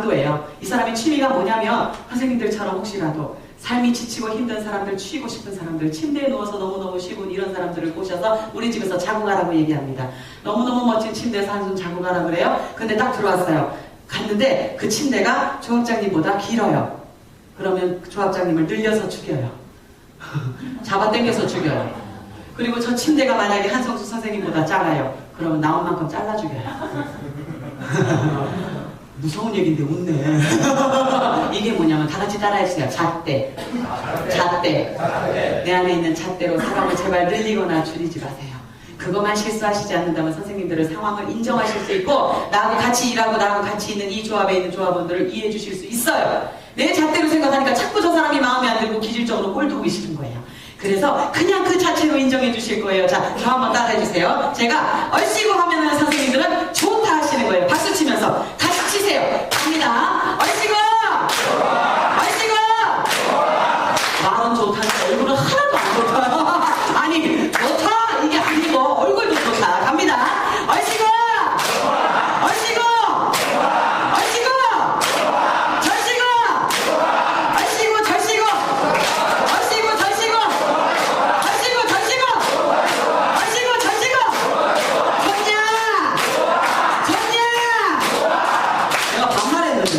도예요. 이 사람의 취미가 뭐냐면 선생님들처럼 혹시라도 삶이 지치고 힘든 사람들, 쉬고 싶은 사람들, 침대에 누워서 너무너무 쉬고 이런 사람들을 꼬셔서 우리 집에서 자고 가라고 얘기합니다. 너무너무 멋진 침대에서 한숨 자고 가라 그래요. 근데 딱 들어왔어요. 갔는데 그 침대가 조합장님보다 길어요. 그러면 조합장님을 늘려서 죽여요. 잡아당겨서 죽여요. 그리고 저 침대가 만약에 한성수 선생님보다 작아요. 그러면 나온 만큼 잘라 죽여요. 무서운 얘기인데 웃네. 이게 뭐냐면 다 같이 따라해주세요. 잣대. 잣대. 내 안에 있는 잣대로 사람을 제발 늘리거나 줄이지 마세요. 그것만 실수하시지 않는다면 선생님들은 상황을 인정하실 수 있고 나하고 같이 일하고 나하고 같이 있는 이 조합에 있는 조합원들을 이해해 주실 수 있어요. 내 잣대로 생각하니까 자꾸 저 사람이 마음에 안 들고 기질적으로 꼴 보기 싫은 거예요. 그래서 그냥 그 자체로 인정해 주실 거예요. 자, 저 한번 따라해 주세요. 제가 얼씨구 하면은 선생님들은 좋다 하시는 거예요. 박수 치면서 같이 치세요. 갑니다. 얼씨구! 얼씨구! 말은 좋다는데 얼굴은 하나도 안 좋다. 아니, 좋다? 이게 아니고 얼굴도 좋다. 갑니다. 얼씨구! 얼씨구! 얼씨구! 절씨구! 얼씨구, 절씨구! 얼씨구, 절씨구! 절씨구, 절씨구! 얼씨구, 절씨구! 좋냐! 좋냐! 내가 반말했는데?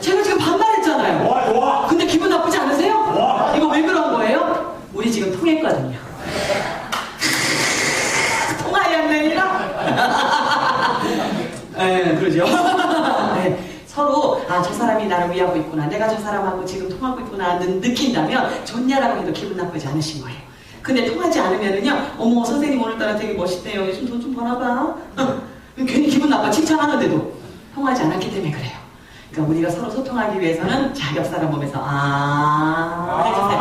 제가 지금 반말했잖아요. 와, 좋아. 근데 기분 나쁘지 않으세요? 와. 이거 왜 그런 거예요? 우리 지금 통하였느니라? 예, 그러죠. 네, 서로, 아, 저 사람이 나를 위하고 있구나. 내가 저 사람하고 지금 통하고 있구나. 는 느낀다면, 좋냐라고 해도 기분 나쁘지 않으신 거예요. 근데 통하지 않으면은요, 어머, 선생님 오늘따라 되게 멋있대요. 요즘 돈좀 버나봐. 괜히 기분 나빠. 칭찬하는데도. 통하지 않았기 때문에 그래요. 그러니까 우리가 서로 소통하기 위해서는 자, 옆 사람 보면서, 아, 해주세요.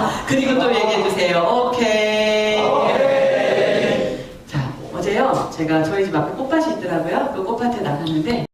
아, 그리고 또 얘기해 주세요. 오케이. 자, 어제요, 제가 저희 집 앞에 꽃밭이 있더라고요. 그 꽃밭에 나갔는데,